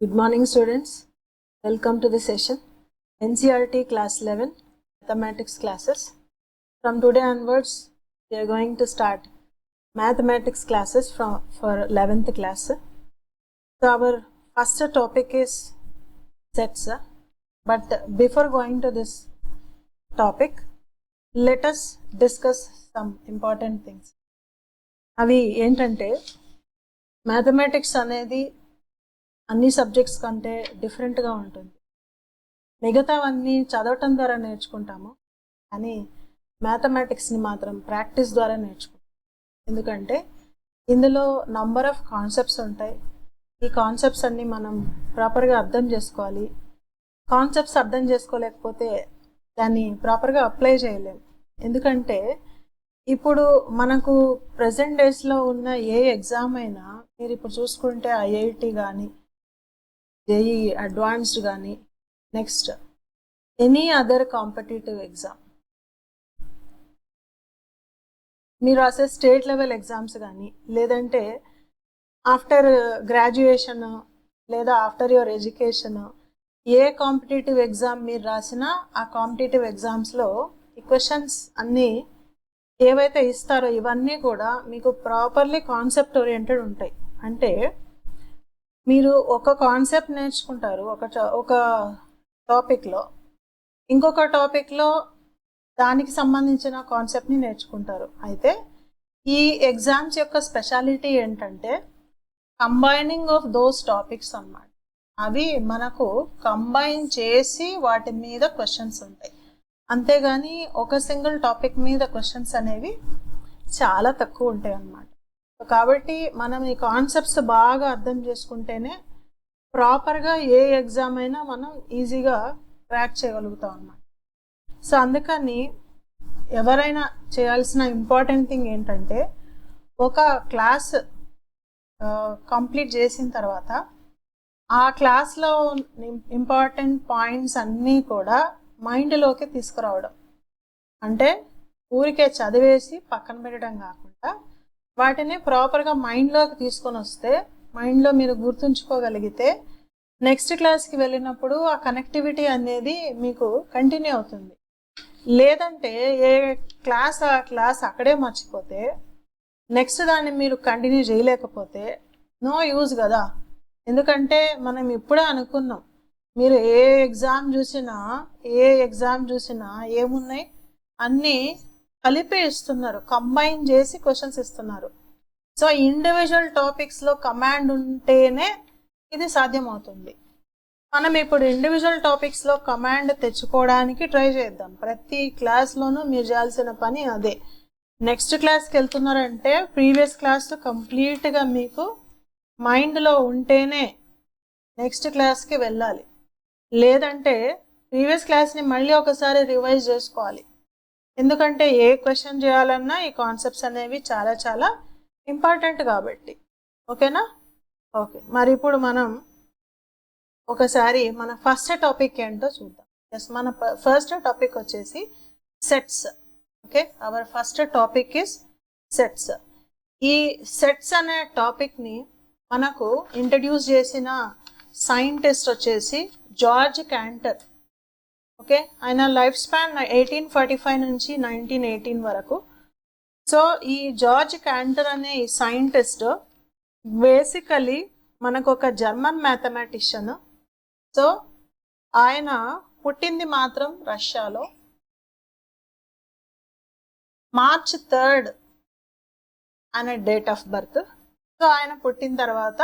Good morning, students. Welcome to the session. NCRT class 11 mathematics classes. From today onwards, we are going to start mathematics classes from for 11th class. So, our first topic is sets. But before going to this topic, let us discuss some important things. అవి ఏంటంటే mathematics అనేది అన్ని subjects కంటే డిఫరెంట్గా ఉంటుంది. మిగతావన్నీ చదవటం ద్వారా నేర్చుకుంటాము. కానీ మ్యాథమెటిక్స్ని మాత్రం ప్రాక్టీస్ ద్వారా నేర్చుకుంటాం ఎందుకంటే ఇందులో నంబర్ ఆఫ్ కాన్సెప్ట్స్ ఉంటాయి. ఈ కాన్సెప్ట్స్ అన్నీ మనం ప్రాపర్గా అర్థం చేసుకోవాలి. కాన్సెప్ట్స్ అర్థం చేసుకోలేకపోతే దాన్ని ప్రాపర్గా అప్లై చేయలేము. ఎందుకంటే ఇప్పుడు మనకు ప్రజెంట్ డేస్లో ఉన్న ఏ ఎగ్జామ్ అయినా మీరు ఇప్పుడు చూసుకుంటే ఐఐటి కానీ జేఈ అడ్వాన్స్డ్ కానీ next any other competitive exam మీరు రాసే స్టేట్ లెవెల్ ఎగ్జామ్స్ కానీ లేదంటే ఆఫ్టర్ గ్రాడ్యుయేషన్ లేదా ఆఫ్టర్ యువర్ ఎడ్యుకేషన్ ఏ కాంపిటేటివ్ ఎగ్జామ్ మీరు రాసినా ఆ కాంపిటేటివ్ ఎగ్జామ్స్లో ఈ క్వశ్చన్స్ అన్నీ ఏవైతే ఇస్తారో ఇవన్నీ కూడా మీకు ప్రాపర్లీ కాన్సెప్ట్ ఓరియంటెడ్ ఉంటాయి. అంటే మీరు ఒక కాన్సెప్ట్ నేర్చుకుంటారు ఒక ఒక టాపిక్లో ఇంకొక టాపిక్లో దానికి సంబంధించిన కాన్సెప్ట్ని నేర్చుకుంటారు. అయితే ఈ ఎగ్జామ్స్ యొక్క స్పెషాలిటీ ఏంటంటే కంబైనింగ్ ఆఫ్ దోస్ టాపిక్స్ అన్నమాట. అవి మనకు కంబైన్ చేసి వాటి మీద క్వశ్చన్స్ ఉంటాయి. అంతేగాని ఒక సింగిల్ టాపిక్ మీద క్వశ్చన్స్ అనేవి చాలా తక్కువ ఉంటాయి అన్నమాట కాబట్టి మనం ఈ కాన్సెప్ట్స్ బాగా అర్థం చేసుకుంటేనే ప్రాపర్గా ఏ ఎగ్జామ్ అయినా మనం ఈజీగా క్రాక్ చేయగలుగుతాం అన్నమాట. సో అందుకని ఎవరైనా చేయాల్సిన ఇంపార్టెంట్ థింగ్ ఏంటంటే ఒక క్లాస్ కంప్లీట్ చేసిన తర్వాత ఆ క్లాస్లో ఇంపార్టెంట్ పాయింట్స్ అన్నీ కూడా మైండ్లోకి తీసుకురావడం. అంటే ఊరికే చదివేసి పక్కన పెట్టడం కాకుండా వాటిని ప్రాపర్గా మైండ్లోకి తీసుకొని వస్తే మైండ్లో మీరు గుర్తుంచుకోగలిగితే నెక్స్ట్ క్లాస్కి వెళ్ళినప్పుడు ఆ కనెక్టివిటీ అనేది మీకు కంటిన్యూ అవుతుంది. లేదంటే ఏ క్లాస్ ఆ క్లాస్ అక్కడే మర్చిపోతే నెక్స్ట్ దాన్ని మీరు కంటిన్యూ చేయలేకపోతే నో యూజ్ కదా. ఎందుకంటే మనం ఇప్పుడే అనుకున్నాం మీరు ఏ ఎగ్జామ్ చూసినా ఏ ఎగ్జామ్ చూసినా ఏమున్నాయి? అన్నీ కలిపి ఇస్తున్నారు కంబైన్ చేసి క్వశ్చన్స్ ఇస్తున్నారు. సో ఇండివిజువల్ టాపిక్స్లో కమాండ్ ఉంటేనే ఇది సాధ్యమవుతుంది. మనం ఇప్పుడు ఇండివిజువల్ టాపిక్స్లో కమాండ్ తెచ్చుకోవడానికి ట్రై చేద్దాం. ప్రతి క్లాస్లోనూ మీరు చేయాల్సిన పని అదే. నెక్స్ట్ క్లాస్కి వెళ్తున్నారంటే ప్రీవియస్ క్లాస్ కంప్లీట్గా మీకు మైండ్లో ఉంటేనే నెక్స్ట్ క్లాస్కి వెళ్ళాలి. లేదంటే ప్రీవియస్ క్లాస్ని మళ్ళీ ఒకసారి రివైజ్ చేసుకోవాలి. ఎందుకంటే ఏ క్వశ్చన్ చేయాలన్నా ఈ కాన్సెప్ట్స్ అనేవి చాలా చాలా ఇంపార్టెంట్ కాబట్టి. ఓకేనా? ఓకే. మరి ఇప్పుడు మనం ఒకసారి మన ఫస్ట్ టాపిక్ ఏంటో చూద్దాం. ఎస్ మన ఫస్ట్ టాపిక్ వచ్చేసి sets. Okay? Our first topic is sets. ఈ సెట్స్ అనే టాపిక్ని మనకు ఇంట్రడ్యూస్ చేసిన సైంటిస్ట్ వచ్చేసి జార్జ్ క్యాంటర్ ఓకే? ఆయన life span eighteen forty five నుంచి నైన్టీన్ ఎయిటీన్ వరకు. సో ఈ జార్జ్ క్యాంటర్ అనే ఈ సైంటిస్ట్ బేసికలీ మనకు ఒక జర్మన్ మ్యాథమెటిషియన్. సో ఆయన పుట్టింది మాత్రం రష్యాలో. మార్చ్ థర్డ్ అనే డేట్ ఆఫ్ బర్త్. సో ఆయన పుట్టిన తర్వాత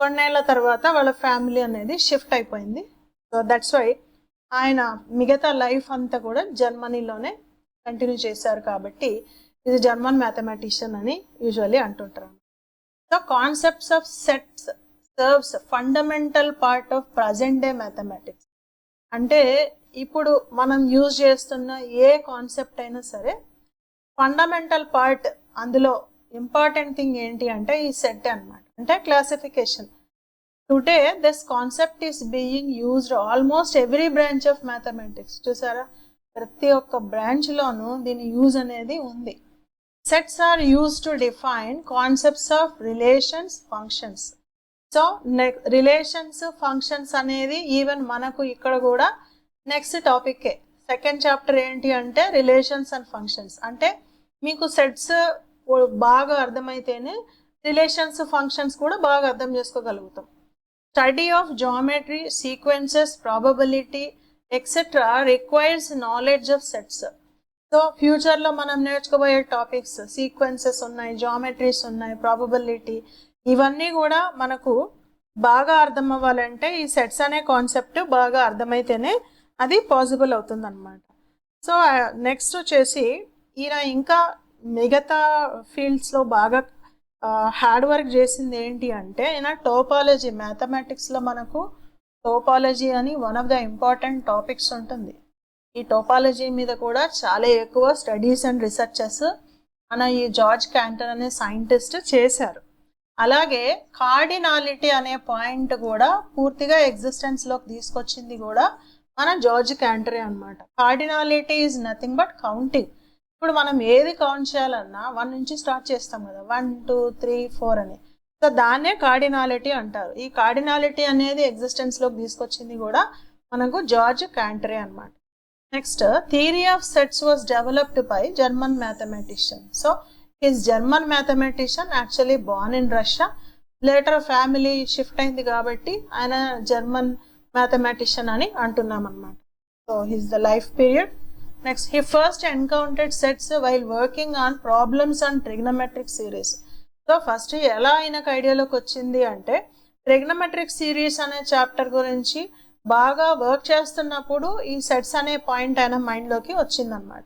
కొన్నేళ్ళ తర్వాత వాళ్ళ ఫ్యామిలీ అనేది షిఫ్ట్ అయిపోయింది. సో దట్స్ వై ఆయన మిగతా లైఫ్ అంతా కూడా జర్మనీలోనే కంటిన్యూ చేశారు కాబట్టి ఇది జర్మన్ మ్యాథమెటిషియన్ అని యూజువల్లీ అంటుంటారు. So concepts of sets serves fundamental part of present day mathematics అంటే ఇప్పుడు మనం యూజ్ చేస్తున్న ఏ కాన్సెప్ట్ అయినా సరే ఫండమెంటల్ పార్ట్ అందులో ఇంపార్టెంట్ థింగ్ ఏంటి అంటే ఈ సెట్ అన్నమాట. అంటే classification today this concept is being used almost every branch of mathematics చూసారా? ప్రతి ఒక్క బ్రాంచ్లోనూ దీని యూజ్ అనేది ఉంది. Sets are use to define concepts of relations functions so relations functions అనేది ఈవెన్ మనకు ఇక్కడ కూడా నెక్స్ట్ టాపిక్కే సెకండ్ చాప్టర్ ఏంటి అంటే రిలేషన్స్ అండ్ ఫంక్షన్స్ అంటే మీకు సెట్స్ బాగా అర్థమైతేనే రిలేషన్స్ ఫంక్షన్స్ కూడా బాగా అర్థం చేసుకోగలుగుతాం. Study of geometry sequences probability etcetera requires knowledge of sets so ఫ్యూచర్లో మనం నేర్చుకోబోయే టాపిక్స్ సీక్వెన్సెస్ ఉన్నాయి జామెట్రీస్ ఉన్నాయి ప్రాబబిలిటీ ఇవన్నీ కూడా మనకు బాగా అర్థం అవ్వాలంటే ఈ సెట్స్ అనే కాన్సెప్ట్ బాగా అర్థమైతేనే అది పాసిబుల్ అవుతుందన్నమాట. సో నెక్స్ట్ వచ్చేసి ఈయన ఇంకా మిగతా ఫీల్డ్స్లో బాగా హార్డ్ వర్క్ చేసింది ఏంటి అంటే ఈయన టోపాలజీ మ్యాథమెటిక్స్లో మనకు టోపాలజీ అని one of the important topics ఉంటుంది. ఈ టోపాలజీ మీద కూడా చాలా ఎక్కువ స్టడీస్ అండ్ రీసెర్చెస్ మన ఈ జార్జ్ క్యాంటర్ అనే సైంటిస్ట్ చేశారు. అలాగే కార్డినాలిటీ అనే పాయింట్ కూడా పూర్తిగా ఎగ్జిస్టెన్స్లోకి తీసుకొచ్చింది కూడా మన జార్జ్ క్యాంటరే అనమాట cardinality is nothing but counting ఇప్పుడు మనం ఏది కౌంట్ చేయాలన్నా వన్ నుంచి స్టార్ట్ చేస్తాం కదా. వన్ టూ త్రీ ఫోర్ అని. సో దాన్నే కార్డినాలిటీ అంటారు. ఈ కార్డినాలిటీ అనేది ఎగ్జిస్టెన్స్లోకి తీసుకొచ్చింది కూడా మనకు జార్జ్ క్యాంటరీ అనమాట next theory of sets was developed by German mathematician so his German mathematician actually born in Russia later family shift అయింది కాబట్టి ఆయన జర్మన్ మ్యాథమెటిషియన్ అని అంటున్నాం అనమాట so his the life period next he first encountered sets while working on problems and trigonometric series so first ఎలా ఆయనకు ఐడియాలోకి వచ్చింది అంటే ట్రిగ్నమెట్రిక్ సిరీస్ అనే చాప్టర్ గురించి బాగా వర్క్ చేస్తున్నప్పుడు ఈ సెట్స్ అనే పాయింట్ ఆయన మైండ్లోకి వచ్చిందనమాట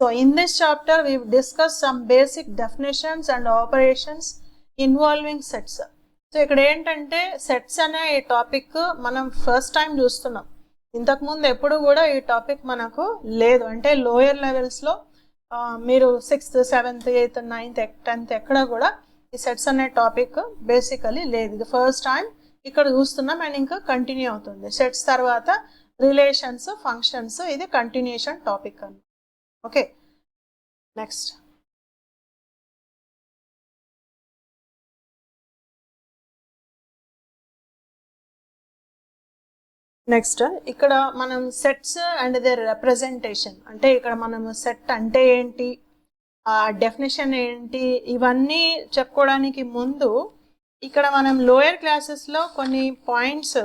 so in this chapter we discuss some basic definitions and operations involving sets so ఇక్కడ ఏంటంటే సెట్స్ అనే టాపిక్ మనం ఫస్ట్ టైం చూస్తున్నాం. ఇంతకుముందు ఎప్పుడు కూడా ఈ టాపిక్ మనకు లేదు. అంటే లోయర్ లెవెల్స్లో మీరు sixth seventh eighth ninth tenth ఎక్కడ కూడా ఈ సెట్స్ అనే టాపిక్ బేసికలీ లేదు. ఇది ఫస్ట్ టైం ఇక్కడ చూస్తున్నాం అండ్ ఇంకా కంటిన్యూ అవుతుంది. సెట్స్ తర్వాత రిలేషన్స్ ఫంక్షన్స్ ఇది కంటిన్యూషన్ టాపిక్ అని ఓకే నెక్స్ట్ నెక్స్ట్ ఇక్కడ మనం సెట్స్ అండ్ దేర్ రిప్రజెంటేషన్ అంటే ఇక్కడ మనం సెట్ అంటే ఏంటి? ఆ డెఫినేషన్ ఏంటి? ఇవన్నీ చెప్పుకోవడానికి ముందు ఇక్కడ మనం లోయర్ క్లాసెస్లో కొన్ని పాయింట్స్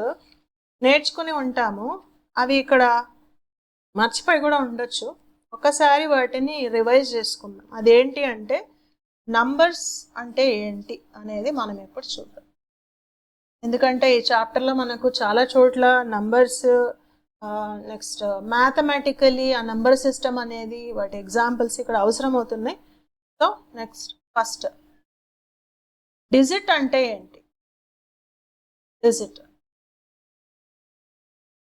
నేర్చుకుని ఉంటాము. అవి ఇక్కడ మర్చిపోయి కూడా ఉండొచ్చు. ఒకసారి వాటిని రివైజ్ చేసుకుందాం. అదేంటి అంటే నంబర్స్ అంటే ఏంటి అనేది మనం ఎప్పుడు చూద్దాం. ఎందుకంటే ఈ చాప్టర్లో మనకు చాలా చోట్ల నంబర్స్ నెక్స్ట్ మ్యాథమెటికలీ ఆ నంబర్ సిస్టమ్ అనేది వాటి ఎగ్జాంపుల్స్ ఇక్కడ అవసరం అవుతున్నాయి సో నెక్స్ట్ ఫస్ట్ డిజిట్ అంటే ఏంటి? డిజిట్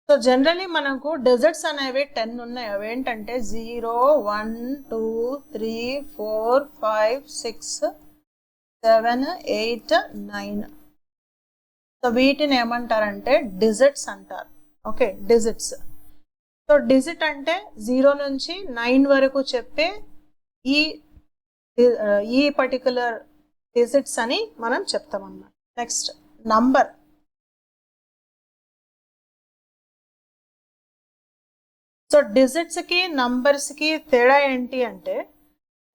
సో జనరలీ మనకు డిజిట్స్ అనేవి టెన్ ఉన్నాయి. అవి ఏంటంటే zero one two three four five six seven eight nine so వీటిని ఏమంటారంటే డిజిట్స్ అంటారు. Okay digits. సో డిజిట్ అంటే జీరో నుంచి నైన్ వరకు చెప్పే ఈ ఈ పర్టికులర్ డిజిట్స్ అని మనం చెప్తాం అన్నమాట నెక్స్ట్ నంబర్. సో డిజిట్స్కి నంబర్స్కి తేడా ఏంటి అంటే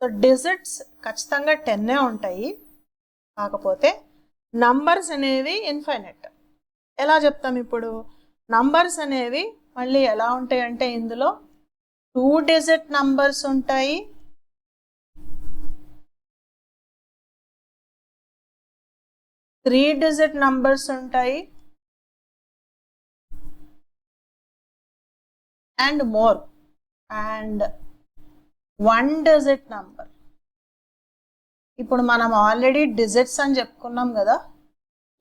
సో డిజిట్స్ ఖచ్చితంగా టెన్నే ఉంటాయి. కాకపోతే నంబర్స్ అనేవి ఇన్ఫైనెట్. ఎలా చెప్తాం ఇప్పుడు? నంబర్స్ అనేవి మళ్ళీ ఎలా ఉంటాయి అంటే ఇందులో టూ డిజిట్ నంబర్స్ ఉంటాయి. త్రీ డిజిట్ నంబర్స్ ఉంటాయి. And more. And one digit number. ఇప్పుడు మనం ఆల్రెడీ డిజిట్స్ అని చెప్పుకున్నాం కదా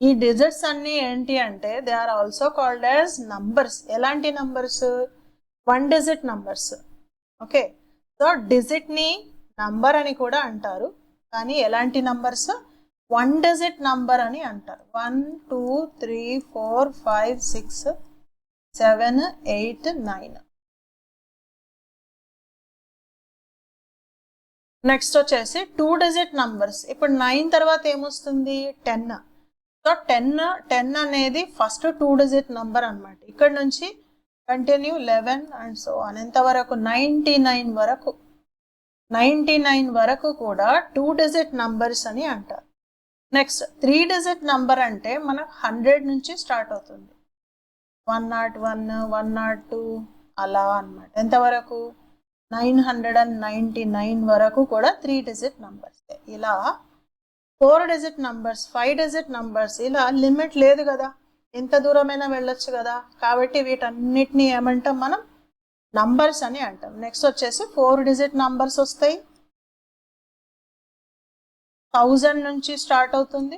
ఈ డిజిట్స్ అన్నీ ఏంటి అంటే they are also called as numbers ఎలాంటి numbers one digit numbers okay so డిజిట్ని number అని కూడా అంటారు. కానీ ఎలాంటి నంబర్స్ వన్ డిజిట్ నంబర్ అని అంటారు. One two three four five six seven eight nine next వచ్చేసి టూ డిజిట్ నంబర్స్ ఇప్పుడు నైన్ తర్వాత ఏమొస్తుంది? టెన్ సో టెన్ టెన్ అనేది ఫస్ట్ టూ డిజిట్ నంబర్ అనమాట ఇక్కడ నుంచి కంటిన్యూ లెవెన్ అండ్ సో అని ఎంతవరకు నైంటీ నైన్ వరకు నైంటీ నైన్ వరకు కూడా టూ డిజిట్ నంబర్స్ అని అంటారు. నెక్స్ట్ త్రీ డిజిట్ నంబర్ అంటే మనకు హండ్రెడ్ నుంచి స్టార్ట్ అవుతుంది. One nought one one nought two అలా అనమాట ఎంతవరకు? Nine hundred and ninety nine వరకు కూడా త్రీ డిజిట్ నంబర్స్ ఇలా four digit numbers five digit numbers ఇలా లిమిట్ లేదు కదా. ఎంత దూరమైనా వెళ్ళొచ్చు కదా. కాబట్టి వీటన్నిటిని ఏమంటాం మనం? నంబర్స్ అని అంటాం. నెక్స్ట్ వచ్చేసి ఫోర్ డిజిట్ నంబర్స్ వస్తాయి. థౌజండ్ నుంచి స్టార్ట్ అవుతుంది.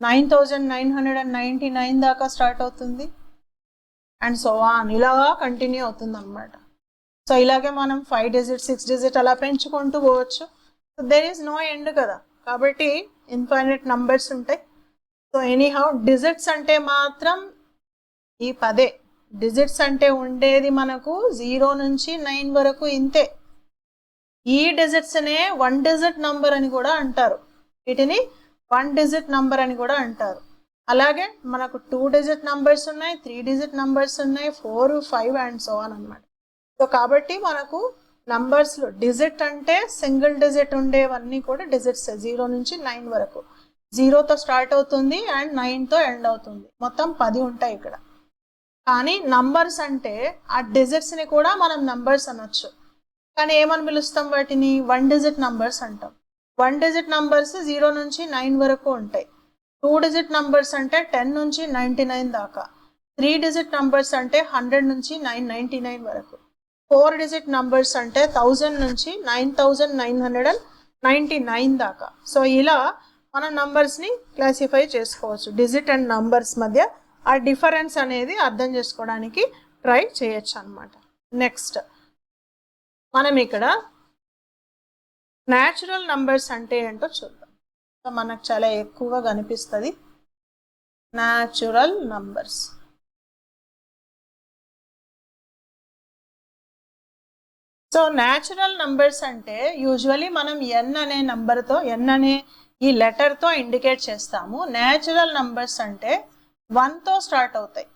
Nine thousand nine hundred and ninety nine దాకా స్టార్ట్ అవుతుంది. అండ్ సో ఆన్ ఇలాగా కంటిన్యూ అవుతుంది అనమాట సో ఇలాగే మనం ఫైవ్ డిజిట్ సిక్స్ డిజిట్ అలా పెంచుకుంటూ పోవచ్చు. So there is no end కదా. కాబట్టి ఇన్ఫైనెట్ నంబర్స్ ఉంటాయి. సో ఎనీహౌ డిజిట్స్ అంటే మాత్రం ఈ పదే. డిజిట్స్ అంటే ఉండేది మనకు జీరో నుంచి నైన్ వరకు ఇంతే. ఈ డిజిట్స్నే వన్ డిజిట్ నంబర్ అని కూడా అంటారు. వీటిని వన్ డిజిట్ నంబర్ అని కూడా అంటారు. అలాగే మనకు టూ డిజిట్ నంబర్స్ ఉన్నాయి త్రీ డిజిట్ నంబర్స్ ఉన్నాయి ఫోర్ ఫైవ్ అండ్ సో అని అనమాట సో కాబట్టి మనకు నంబర్స్లో డిజిట్ అంటే సింగిల్ డిజిట్ ఉండేవన్నీ కూడా డిజిట్స్ జీరో నుంచి నైన్ వరకు. జీరోతో స్టార్ట్ అవుతుంది అండ్ నైన్తో ఎండ్ అవుతుంది. మొత్తం పది ఉంటాయి ఇక్కడ. కానీ నంబర్స్ అంటే ఆ డిజిట్స్ని కూడా మనం నంబర్స్ అనొచ్చు. కానీ ఏమని పిలుస్తాం వాటిని? వన్ డిజిట్ నంబర్స్ అంటాం. వన్ డిజిట్ నంబర్స్ జీరో నుంచి నైన్ వరకు ఉంటాయి. టూ డిజిట్ నంబర్స్ అంటే టెన్ నుంచి నైంటీ నైన్ దాకా. త్రీ డిజిట్ నంబర్స్ అంటే హండ్రెడ్ నుంచి నైన్ నైంటీ నైన్ వరకు. ఫోర్ డిజిట్ నంబర్స్ అంటే థౌజండ్ నుంచి nine thousand nine hundred and ninety nine దాకా. సో ఇలా మనం నంబర్స్ని క్లాసిఫై చేసుకోవచ్చు. డిజిట్ అండ్ నంబర్స్ మధ్య ఆ డిఫరెన్స్ అనేది అర్థం చేసుకోవడానికి ట్రై చేయొచ్చు అనమాట నెక్స్ట్ మనం ఇక్కడ న్యాచురల్ నంబర్స్ అంటే ఏంటో చూద్దాం. సో మనకు చాలా ఎక్కువగా కనిపిస్తుంది. Natural numbers so natural numbers అంటే యూజువలీ మనం ఎన్ అనే నంబర్తో ఎన్ అనే ఈ లెటర్తో ఇండికేట్ చేస్తాము. న్యాచురల్ నంబర్స్ అంటే వన్తో స్టార్ట్ అవుతాయి.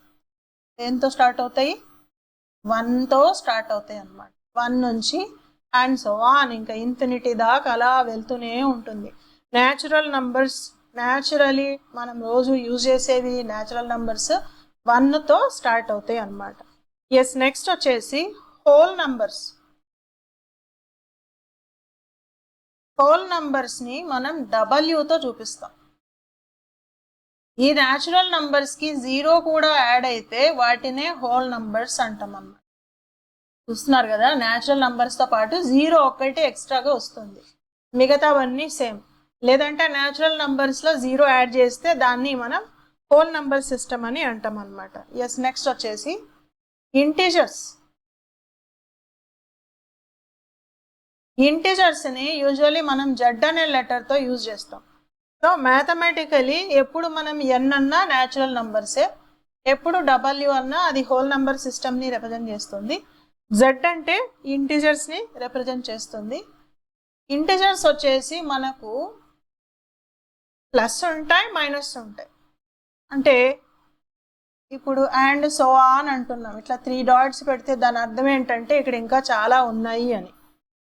దేంతో స్టార్ట్ అవుతాయి? వన్తో స్టార్ట్ అవుతాయి అన్నమాట. వన్ నుంచి అండ్ సో ఆన్ ఇంకా ఇన్ఫినిటీ దాకా అలా వెళ్తూనే ఉంటుంది. న్యాచురల్ నంబర్స్ న్యాచురలీ మనం రోజు యూజ్ చేసేవి న్యాచురల్ నంబర్స్ వన్తో స్టార్ట్ అవుతాయి అన్నమాట. ఎస్ నెక్స్ట్ వచ్చేసి హోల్ నంబర్స్ హోల్ నంబర్స్ని మనం డబల్యూతో చూపిస్తాం. ఈ న్యాచురల్ నంబర్స్కి జీరో కూడా యాడ్ అయితే వాటినే హోల్ నంబర్స్ అంటాం అన్నమాట. చూస్తున్నారు కదా న్యాచురల్ నంబర్స్తో పాటు జీరో ఒక్కటి ఎక్స్ట్రాగా వస్తుంది. మిగతావన్నీ సేమ్. లేదంటే న్యాచురల్ నంబర్స్లో జీరో యాడ్ చేస్తే దాన్ని మనం హోల్ నంబర్ సిస్టమ్ అని అంటాం అనమాట ఎస్ నెక్స్ట్ వచ్చేసి ఇంటీజర్స్. ఇంటీజర్స్ని యూజువలీ మనం జడ్ అనే లెటర్తో యూజ్ చేస్తాం. సో మ్యాథమెటికలీ ఎప్పుడు మనం ఎన్ అన్నా న్యాచురల్ నంబర్సే ఎప్పుడు డబల్యూ అన్నా అది హోల్ నంబర్ సిస్టమ్ని రిప్రజెంట్ చేస్తుంది. జెడ్ అంటే ఇంటిజర్స్ని రిప్రజెంట్ చేస్తుంది. ఇంటీజర్స్ వచ్చేసి మనకు ప్లస్ ఉంటాయి మైనస్ ఉంటాయి. అంటే ఇప్పుడు అండ్ సో ఆన్ అంటున్నాం. ఇట్లా త్రీ డాట్స్ పెడితే దాని అర్థం ఏంటంటే ఇక్కడ ఇంకా చాలా ఉన్నాయి అని.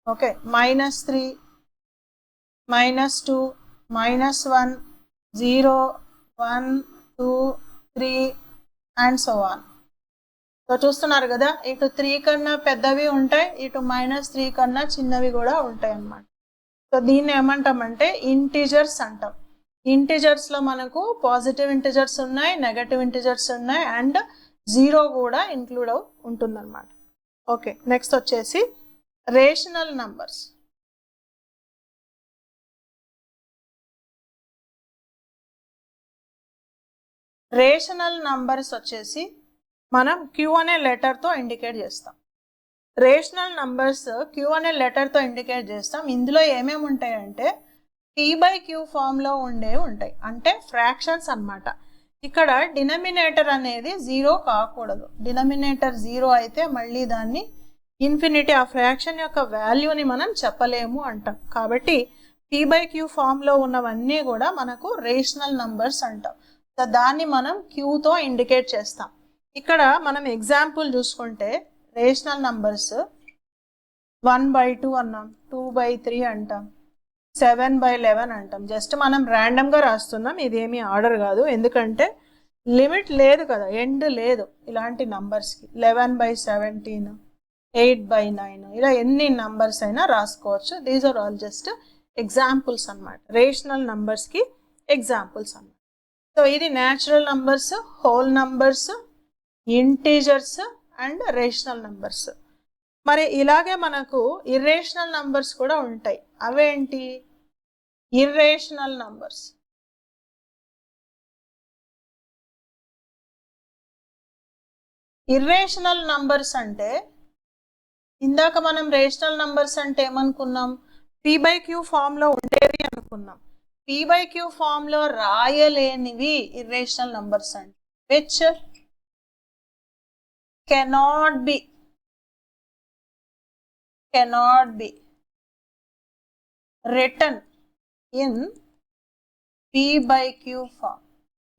Okay minus three minus two minus one zero one two three and so on so చూస్తున్నారు కదా ఇటు త్రీ కన్నా పెద్దవి ఉంటాయి ఇటు మైనస్ త్రీ కన్నా చిన్నవి కూడా ఉంటాయి అన్నమాట. సో దీన్ని ఏమంటామంటే ఇంటీజర్స్ అంటాం. ఇంటీజర్స్లో మనకు పాజిటివ్ ఇంటీజర్స్ ఉన్నాయి నెగటివ్ ఇంటీజర్స్ ఉన్నాయి అండ్ జీరో కూడా ఇంక్లూడ్ అవు ఉంటుందన్నమాట. ఓకే నెక్స్ట్ వచ్చేసి రేషనల్ నంబర్స్. రేషనల్ నంబర్స్ వచ్చేసి మనం క్యూ అనే లెటర్తో ఇండికేట్ చేస్తాం. రేషనల్ నంబర్స్ క్యూ అనే లెటర్తో ఇండికేట్ చేస్తాం. ఇందులో ఏమేమి ఉంటాయంటే టీ బై క్యూ ఫామ్లో ఉండేవి ఉంటాయి. అంటే ఫ్రాక్షన్స్ అన్నమాట. ఇక్కడ డినమినేటర్ అనేది జీరో కాకూడదు. డినమినేటర్ జీరో అయితే మళ్ళీ దాన్ని ఇన్ఫినిటీ ఆ ఫ్రాక్షన్ యొక్క వాల్యూని మనం చెప్పలేము అంటాం. కాబట్టి పీ బై క్యూ ఫామ్లో ఉన్నవన్నీ కూడా మనకు రేషనల్ నంబర్స్ అంటాం. సో దాన్ని మనం క్యూతో ఇండికేట్ చేస్తాం. ఇక్కడ మనం ఎగ్జాంపుల్ చూసుకుంటే rational numbers one by two అన్నాం టూ బై త్రీ అంటాం సెవెన్ బై లెవెన్ అంటాం. జస్ట్ మనం ర్యాండమ్గా రాస్తున్నాం ఇదేమీ ఆర్డర్ కాదు. ఎందుకంటే లిమిట్ లేదు కదా ఎండ్ లేదు ఇలాంటి నంబర్స్కి eleven by seventeen eight by nine. ఇలా ఎన్ని నంబర్స్ అయినా రాసుకోవచ్చు. These are all just examples అనమాట రేషనల్ నంబర్స్కి ఎగ్జాంపుల్స్ అన్నమాట. సో ఇది natural numbers whole numbers integers and rational numbers మరి ఇలాగే మనకు ఇర్రేషనల్ నంబర్స్ కూడా ఉంటాయి. అవేంటి? ఇర్రేషనల్ నంబర్స్ ఇర్రేషనల్ నంబర్స్ అంటే ఇందాక మనం రేషనల్ నంబర్స్ అంటే ఏమనుకున్నాం? పీ బై క్యూ ఫామ్లో ఉండేవి అనుకున్నాం. పీ బై క్యూ ఫామ్లో రాయలేనివి ఇర్రేషనల్ నంబర్స్ అంటే which cannot be cannot be written in P by Q form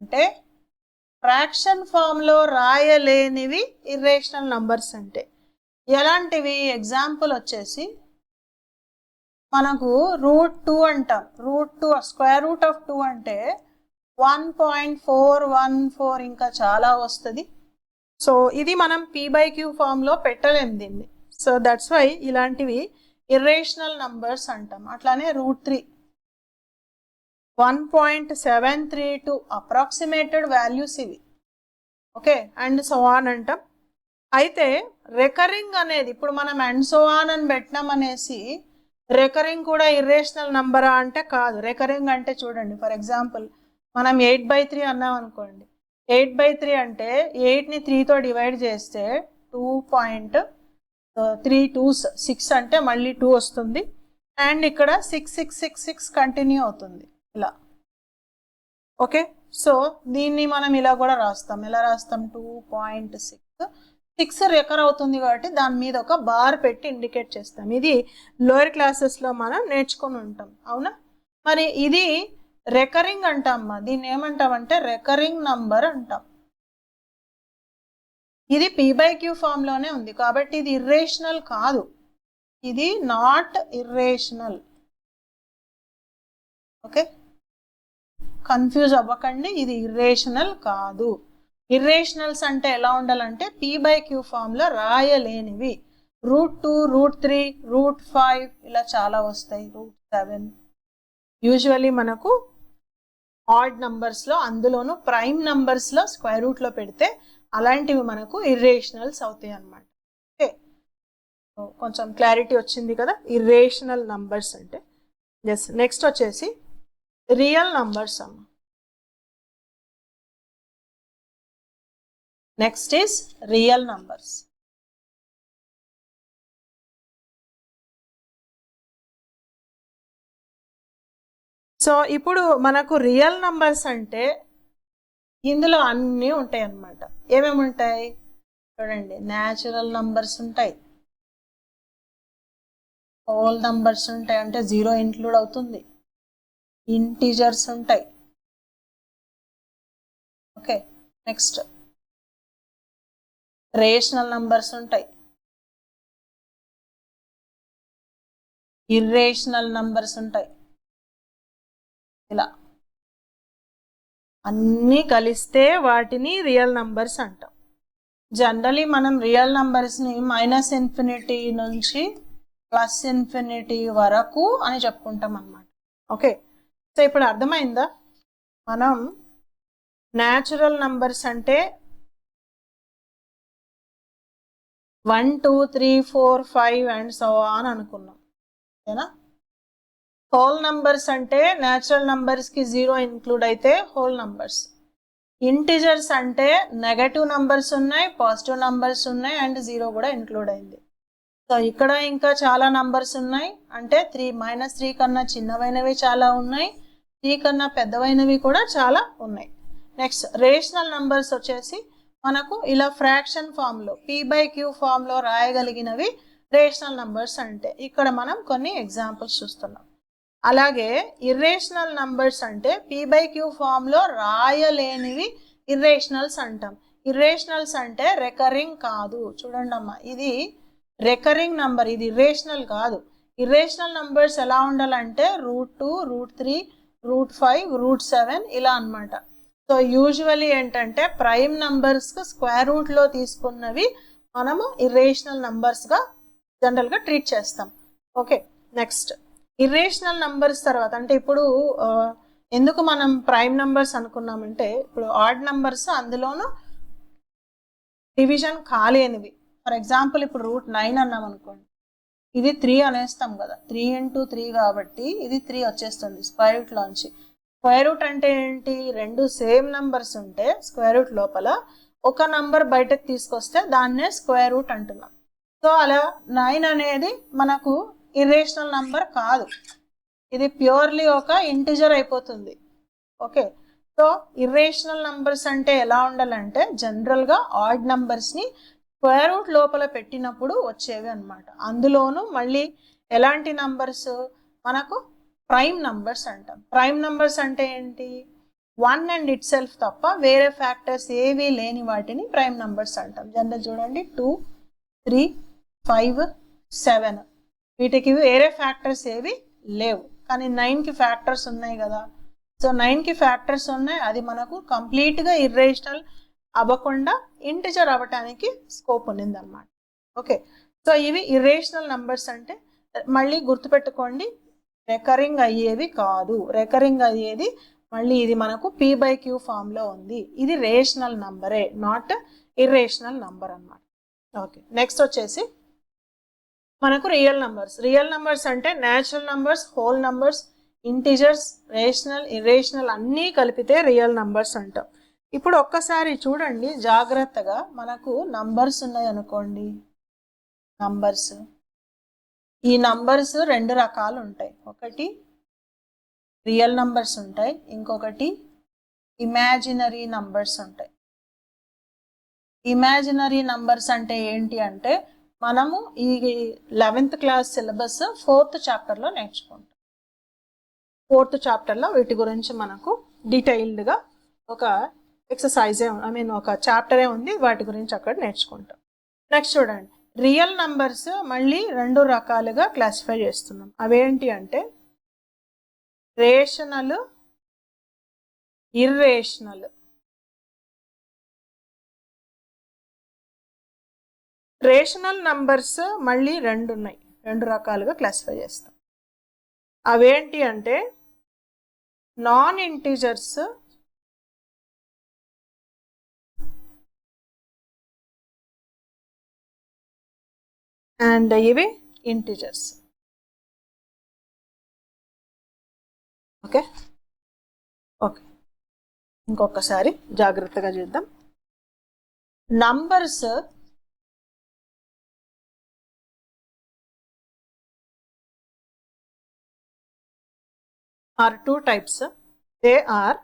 అంటే ఫ్రాక్షన్ ఫామ్లో రాయలేనివి ఇర్రేషనల్ నంబర్స్ అంటే. ఎలాంటివి ఎగ్జాంపుల్ వచ్చేసి మనకు రూట్ టూ అంటాం. Root two square root of two అంటే one point four one four ఇంకా చాలా వస్తుంది. సో ఇది మనం పీ బై క్యూ ఫామ్లో పెట్టలేము దీన్ని. సో దట్స్ వై ఇలాంటివి ఇర్రేషనల్ నంబర్స్ అంటాం. అట్లానే root three one point seven three two approximated values ఇవి. ఓకే అండ్ సో ఆన్ అంటాం. అయితే రికరింగ్ అనేది ఇప్పుడు మనం అండ్ సో ఆన్ అని పెట్టినాం అనేసి రికరింగ్ కూడా ఇర్రేషనల్ నంబరా అంటే కాదు. రికరింగ్ అంటే చూడండి ఫర్ ఎగ్జాంపుల్ మనం ఎయిట్ బై త్రీ అన్నాం అనుకోండి. ఎయిట్ బై త్రీ అంటే ఎయిట్ని త్రీతో డివైడ్ చేస్తే two point three two six అంటే మళ్ళీ టూ వస్తుంది. అండ్ ఇక్కడ six six six six continue అవుతుంది. ఇలా. ఓకే సో దీన్ని మనం ఇలా కూడా రాస్తాం. ఎలా రాస్తాం? Two point six six recur అవుతుంది కాబట్టి దాని మీద ఒక బార్ పెట్టి ఇండికేట్ చేస్తాం. ఇది లోయర్ క్లాసెస్లో మనం నేర్చుకొని ఉంటాం. అవునా? మరి ఇది రికరింగ్ అంటాం దీన్ని ఏమంటామంటే రికరింగ్ నంబర్ అంటాం. ఇది పీ బై క్యూ ఫామ్లోనే ఉంది. కాబట్టి ఇది ఇర్రేషనల్ కాదు. ఇది నాట్ ఇర్రేషనల్ ఓకే కన్ఫ్యూజ్ అవ్వకండి. ఇది ఇర్రేషనల్ కాదు. ఇర్రేషనల్స్ అంటే ఎలా ఉండాలంటే పీ బై క్యూ ఫామ్లో రాయలేనివి. Root two root three root five ఇలా చాలా వస్తాయి. రూట్ సెవెన్ యూజువలీ మనకు ఆడ్ నంబర్స్లో అందులోనూ ప్రైమ్ నంబర్స్లో స్క్వేర్ రూట్లో పెడితే అలాంటివి మనకు ఇర్రేషనల్స్ అవుతాయి అన్నమాట. ఓకే కొంచెం క్లారిటీ వచ్చింది కదా? ఇర్రేషనల్ నంబర్స్ అంటే. ఎస్ నెక్స్ట్ వచ్చేసి రియల్ నంబర్స్ అమ్మ. Next is real numbers so ఇప్పుడు మనకు రియల్ నంబర్స్ అంటే ఇందులో అన్నీ ఉంటాయి అన్నమాట ఏమేమి ఉంటాయి? చూడండి న్యాచురల్ నంబర్స్ ఉంటాయి. హోల్ నంబర్స్ ఉంటాయి. అంటే జీరో ఇంక్లూడ్ అవుతుంది. ఇంటీజర్స్ ఉంటాయి. ఓకే నెక్స్ట్ రేషనల్ నంబర్స్ ఉంటాయి. ఇర్రేషనల్ నంబర్స్ ఉంటాయి. ఇలా. అన్నీ కలిస్తే వాటిని రియల్ నంబర్స్ అంటాం. జనరలీ మనం రియల్ నంబర్స్ని మైనస్ ఇన్ఫినిటీ నుంచి ప్లస్ ఇన్ఫినిటీ వరకు అని చెప్పుకుంటాం అన్నమాట. ఓకే. సో ఇప్పుడు అర్థమైందా? మనం న్యాచురల్ నంబర్స్ అంటే one two three four five and so అని అనుకున్నాం. ఓకేనా? హోల్ నంబర్స్ అంటే న్యాచురల్ నంబర్స్కి జీరో ఇంక్లూడ్ అయితే హోల్ నంబర్స్. ఇంటిజర్స్ అంటే నెగటివ్ నంబర్స్ ఉన్నాయి పాజిటివ్ నంబర్స్ ఉన్నాయి అండ్ జీరో కూడా ఇంక్లూడ్ అయింది. సో ఇక్కడ ఇంకా చాలా నంబర్స్ ఉన్నాయి. అంటే త్రీ మైనస్ త్రీ కన్నా చిన్నవైనవి చాలా ఉన్నాయి. త్రీ కన్నా పెద్దవైనవి కూడా చాలా ఉన్నాయి. నెక్స్ట్ రేషనల్ నంబర్స్ వచ్చేసి మనకు ఇలా ఫ్రాక్షన్ ఫామ్లో పీ బై క్యూ ఫామ్లో రాయగలిగినవి రేషనల్ నంబర్స్ అంటే ఇక్కడ మనం కొన్ని ఎగ్జాంపుల్స్ చూస్తున్నాం. అలాగే ఇర్రేషనల్ నంబర్స్ అంటే పీ బై క్యూ ఫామ్లో రాయలేనివి ఇర్రేషనల్స్ అంటాం. ఇర్రేషనల్స్ అంటే రికరింగ్ కాదు. చూడండి అమ్మా ఇది రికరింగ్ నంబర్ ఇది ఇర్రేషనల్ కాదు. ఇర్రేషనల్ నంబర్స్ ఎలా ఉండాలంటే root two root three root five root seven ఇలా అన్నమాట. సో యూజువలీ ఏంటంటే ప్రైమ్ నంబర్స్కి స్క్వేర్ రూట్లో తీసుకున్నవి మనము ఇర్రేషనల్ నంబర్స్గా జనరల్గా ట్రీట్ చేస్తాం. ఓకే నెక్స్ట్ ఇర్రేషనల్ నంబర్స్ తర్వాత అంటే ఇప్పుడు ఎందుకు మనం ప్రైమ్ నంబర్స్ అనుకున్నామంటే ఇప్పుడు ఆడ్ నంబర్స్ అందులోనూ డివిజన్ కాలేనివి. ఫర్ ఎగ్జాంపుల్ ఇప్పుడు రూట్ నైన్ అన్నాం అనుకోండి. ఇది త్రీ అనేస్తాం కదా. త్రీ ఇంటూ త్రీ కాబట్టి ఇది త్రీ వచ్చేస్తుంది స్క్వేర్ రూట్లోంచి స్క్వేర్ రూట్ అంటే ఏంటి? రెండు సేమ్ నంబర్స్ ఉంటే స్క్వేర్ రూట్ లోపల ఒక నంబర్ బయటకు తీసుకొస్తే దాన్నే స్క్వేర్ రూట్ అంటున్నాం. సో అలా నైన్ అనేది మనకు ఇర్రేషనల్ నంబర్ కాదు. ఇది ప్యూర్లీ ఒక ఇంటిజర్ అయిపోతుంది. ఓకే? సో ఇర్రేషనల్ నంబర్స్ అంటే ఎలా ఉండాలంటే జనరల్గా ఆడ్ నంబర్స్ని స్క్వేర్ రూట్ లోపల పెట్టినప్పుడు వచ్చేవి అన్నమాట. అందులోనూ మళ్ళీ ఎలాంటి నంబర్స్ మనకు ప్రైమ్ నంబర్స్ అంటాం. ప్రైమ్ నంబర్స్ అంటే ఏంటి? వన్ అండ్ ఇట్ సెల్ఫ్ తప్ప వేరే ఫ్యాక్టర్స్ ఏవి లేని వాటిని ప్రైమ్ నంబర్స్ అంటాం. జనరల్ చూడండి. Two three five seven. వీటికి వేరే ఫ్యాక్టర్స్ ఏవి లేవు. కానీ నైన్కి ఫ్యాక్టర్స్ ఉన్నాయి కదా. సో నైన్కి ఫ్యాక్టర్స్ ఉన్నాయి. అది మనకు కంప్లీట్గా ఇర్రేషనల్ అవ్వకుండా ఇంటిజర్ అవ్వటానికి స్కోప్ ఉన్నిందన్నమాట. ఓకే. సో ఇవి ఇర్రేషనల్ నంబర్స్ అంటే మళ్ళీ గుర్తుపెట్టుకోండి. రికరింగ్ అయ్యేది కాదు. రికరింగ్ అయ్యేది మళ్ళీ ఇది మనకు పీ బై క్యూ ఫామ్లో ఉంది. ఇది రేషనల్ నంబరే నాట్ ఇర్రేషనల్ నంబర్ అన్నమాట. ఓకే నెక్స్ట్ వచ్చేసి మనకు రియల్ నంబర్స్ రియల్ నంబర్స్ అంటే natural numbers whole numbers integers rational irrational అన్నీ కలిపితే రియల్ నంబర్స్ అంటాం. ఇప్పుడు ఒక్కసారి చూడండి జాగ్రత్తగా మనకు నంబర్స్ ఉన్నాయి అనుకోండి. నంబర్స్ ఈ నంబర్స్ రెండు రకాలు ఉంటాయి. ఒకటి రియల్ నంబర్స్ ఉంటాయి. ఇంకొకటి ఇమాజినరీ నంబర్స్ ఉంటాయి. ఇమాజినరీ నంబర్స్ అంటే ఏంటి అంటే మనము ఈ లెవెన్త్ క్లాస్ సిలబస్ ఫోర్త్ చాప్టర్లో నేర్చుకుంటాం. ఫోర్త్ చాప్టర్లో వీటి గురించి మనకు డీటెయిల్డ్గా ఒక ఎక్సర్సైజే ఐ మీన్ ఒక చాప్టరే ఉంది. వాటి గురించి అక్కడ నేర్చుకుంటాం. నెక్స్ట్ చూడండి. రియల్ నంబర్స్ మళ్ళీ రెండు రకాలుగా క్లాసిఫై చేస్తున్నాం. అవేంటి అంటే రేషనల్ ఇర్రేషనల్. రేషనల్ నంబర్స్ మళ్ళీ రెండు ఉన్నాయి. రెండు రకాలుగా క్లాసిఫై చేస్తాం. అవేంటి అంటే నాన్ ఇంటీజర్స్ అండ్ ఇవి ఇంటీజర్స్. ఓకే? ఓకే. ఇంకొకసారి జాగ్రత్తగా చూద్దాం. Numbers are two types. They are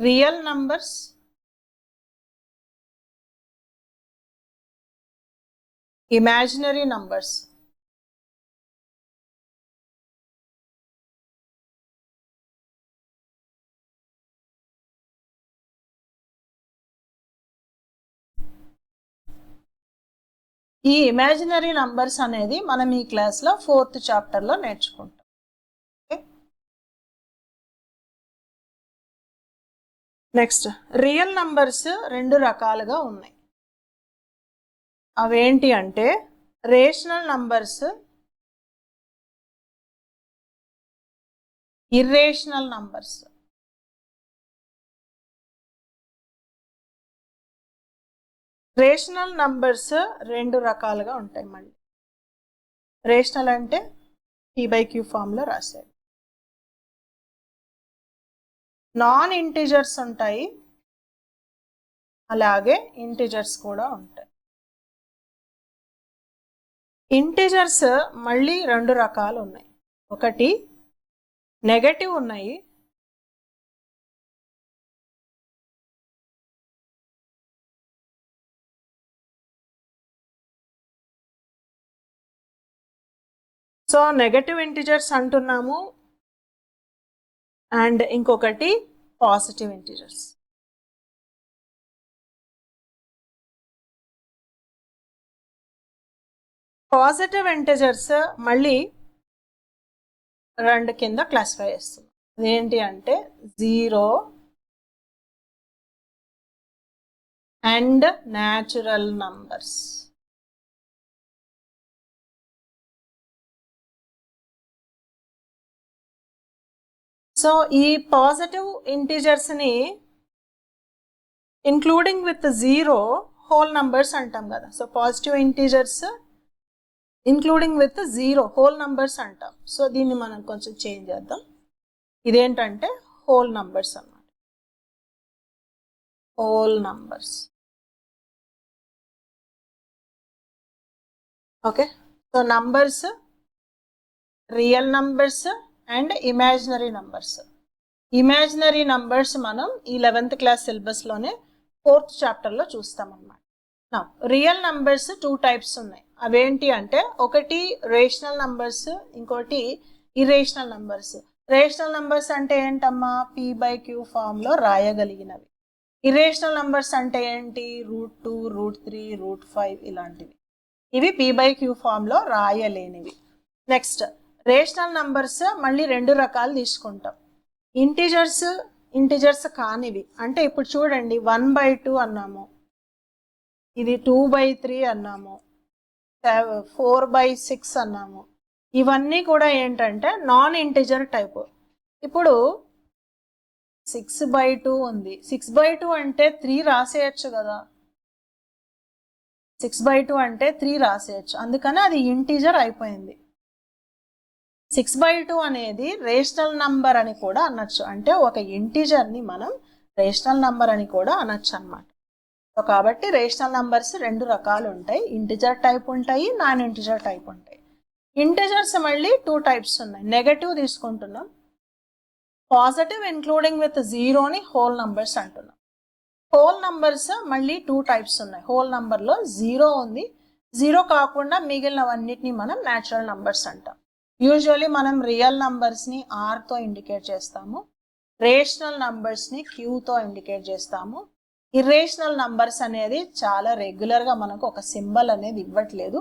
real numbers, imaginary numbers. ఈ ఇమాజినరీ నంబర్స్ అనేది మనం ఈ క్లాస్లో ఫోర్త్ చాప్టర్లో నేర్చుకుంటాం. నెక్స్ట్ రియల్ నంబర్స్ రెండు రకాలుగా ఉన్నాయి. అవేంటి అంటే rational numbers irrational numbers. Rational numbers రెండు రకాలుగా ఉంటాయి మళ్ళీ. రేషనల్ అంటే పీ బై క్యూ ఫామ్లో రాశారు. నాన్ ఇంటిజర్స్ ఉంటాయి. అలాగే ఇంటిజర్స్ కూడా ఉంటాయి. ఇంటిజర్స్ మళ్ళీ రెండు రకాలు ఉన్నాయి. ఒకటి నెగటివ్ ఉన్నాయి. సో నెగటివ్ ఇంటిజర్స్ అంటున్నాము. అండ్ ఇంకొకటి పాజిటివ్ ఇంటిజర్స్. పాజిటివ్ ఇంటిజర్స్ మళ్ళీ రెండు కింద క్లాసిఫై చేస్తున్నాం అదేంటి అంటే zero and natural numbers. So ఈ positive ఇంటీజర్స్ని including with zero whole numbers అంటాం కదా. So positive integers including with zero whole numbers అంటాం. సో దీన్ని మనం కొంచెం చేంజ్ చేద్దాం. ఇదేంటంటే హోల్ నంబర్స్ అన్నమాట. Whole numbers okay so numbers real numbers and imaginary numbers imaginary numbers మనం ఈ లెవెన్త్ క్లాస్ సిలబస్లోనే ఫోర్త్ చాప్టర్లో చూస్తామన్నమాట రియల్ నంబర్స్ టూ టైప్స్ ఉన్నాయి. అవేంటి అంటే ఒకటి రేషనల్ నంబర్స్ ఇంకోటి ఇరేషనల్ నంబర్స్ రేషనల్ నంబర్స్ అంటే ఏంటమ్మా? పీ బై క్యూ ఫామ్లో రాయగలిగినవి. ఇరేషనల్ నంబర్స్ అంటే ఏంటి? Root two root three root five ఇలాంటివి. ఇవి పీ బై క్యూ ఫామ్లో రాయలేనివి. నెక్స్ట్ రేషనల్ నంబర్స్ మళ్ళీ రెండు రకాలు తీసుకుంటాం. ఇంటిజర్స్ ఇంటిజర్స్ కానివి. అంటే ఇప్పుడు చూడండి వన్ బై టూ అన్నాము. ఇది టూ బై త్రీ అన్నాము. ఫోర్ బై సిక్స్ అన్నాము. ఇవన్నీ కూడా ఏంటంటే నాన్ ఇంటిజర్ టైప్. ఇప్పుడు సిక్స్ బై టూ ఉంది. సిక్స్ బై టూ అంటే త్రీ రాసేయచ్చు కదా. సిక్స్ బై టూ అంటే త్రీ రాసేయచ్చు. అందుకని అది ఇంటీజర్ అయిపోయింది. సిక్స్ బై టూ అనేది రేషనల్ నంబర్ అని కూడా అనొచ్చు. అంటే ఒక ఇంటీజర్ని మనం రేషనల్ నంబర్ అని కూడా అనొచ్చు అనమాట కాబట్టి రేషనల్ నంబర్స్ రెండు రకాలు ఉంటాయి. ఇంటిజర్ టైప్ ఉంటాయి నాన్ ఇంటిజర్ టైప్ ఉంటాయి. ఇంటిజర్స్ మళ్ళీ టూ టైప్స్ ఉన్నాయి. నెగటివ్ తీసుకుంటున్నాం. పాజిటివ్ ఇంక్లూడింగ్ విత్ జీరోని హోల్ నంబర్స్ అంటున్నాం. హోల్ నంబర్స్ మళ్ళీ టూ టైప్స్ ఉన్నాయి. హోల్ నంబర్లో జీరో ఉంది. జీరో కాకుండా మిగిలినవన్నిటిని మనం న్యాచురల్ నంబర్స్ అంటాం. యూజువలీ మనం రియల్ నంబర్స్ని ఆర్తో ఇండికేట్ చేస్తాము. రేషనల్ నంబర్స్ని క్యూతో ఇండికేట్ చేస్తాము. ఇర్రేషనల్ నంబర్స్ అనేది చాలా రెగ్యులర్గా మనకు ఒక సింబల్ అనేది ఇవ్వట్లేదు.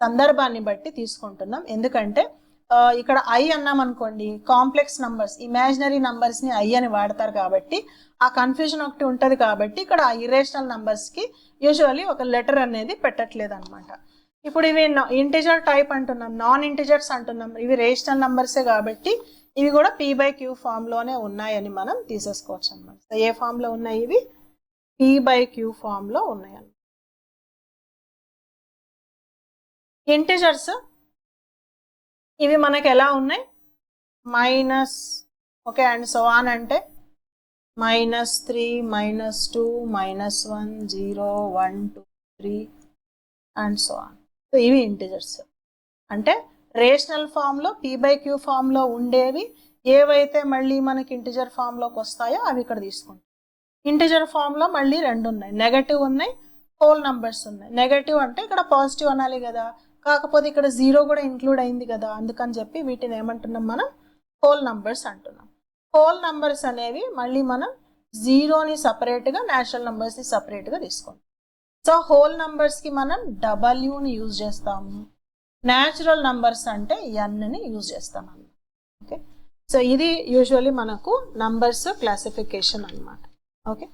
సందర్భాన్ని బట్టి తీసుకుంటున్నాం. ఎందుకంటే ఇక్కడ ఐ అన్నాం అనుకోండి కాంప్లెక్స్ నంబర్స్ ఇమాజినరీ నంబర్స్ని ఐ అని వాడతారు కాబట్టి ఆ కన్ఫ్యూజన్ ఒకటి ఉంటుంది కాబట్టి ఇక్కడ ఇరేషనల్ నంబర్స్కి యూజువల్లీ ఒక లెటర్ అనేది పెట్టట్లేదు అనమాట ఇప్పుడు ఇవి ఇంటిజర్ టైప్ అంటున్నాం నాన్ ఇంటిజర్స్ అంటున్నాం. ఇవి రేషనల్ నంబర్సే కాబట్టి ఇవి కూడా పీ బై క్యూ ఫామ్లోనే ఉన్నాయని మనం తీసేసుకోవచ్చు అనమాట ఏ ఫామ్లో ఉన్నాయి ఇవి? పీ బై క్యూ ఫామ్లో ఉన్నాయన్నమాట. ఇంటిజర్స్ ఇవి మనకి ఎలా ఉన్నాయి? Minus okay and so on అంటే? Minus three minus two minus one zero one two three and so on. So ఇవి ఇంటిజర్స్. అంటే రేషనల్ ఫామ్లో పీ బై క్యూ ఫామ్లో ఉండేవి ఏవైతే మళ్ళీ మనకి ఇంటిజర్ ఫామ్లోకి వస్తాయో అవి ఇక్కడ తీసుకుంటాం. ఇంటిజర్ ఫామ్లో మళ్ళీ రెండు ఉన్నాయి. నెగటివ్ ఉన్నాయి హోల్ నంబర్స్ ఉన్నాయి. నెగటివ్ అంటే ఇక్కడ పాజిటివ్ అనాలి కదా. కాకపోతే ఇక్కడ జీరో కూడా ఇంక్లూడ్ అయింది కదా. అందుకని చెప్పి వీటిని ఏమంటున్నాం మనం? హోల్ నంబర్స్ అంటున్నాం. హోల్ నంబర్స్ అనేవి మళ్ళీ మనం జీరోని సపరేట్గా న్యాచురల్ నంబర్స్ని సపరేట్గా తీసుకుంటాం సో హోల్ నంబర్స్కి మనం డబల్యూని యూజ్ చేస్తాము. న్యాచురల్ నంబర్స్ అంటే ఎన్ని యూజ్ చేస్తాం అన్నమాట ఓకే సో ఇది యూజువల్లీ మనకు నంబర్స్ క్లాసిఫికేషన్ అన్నమాట. ఓకే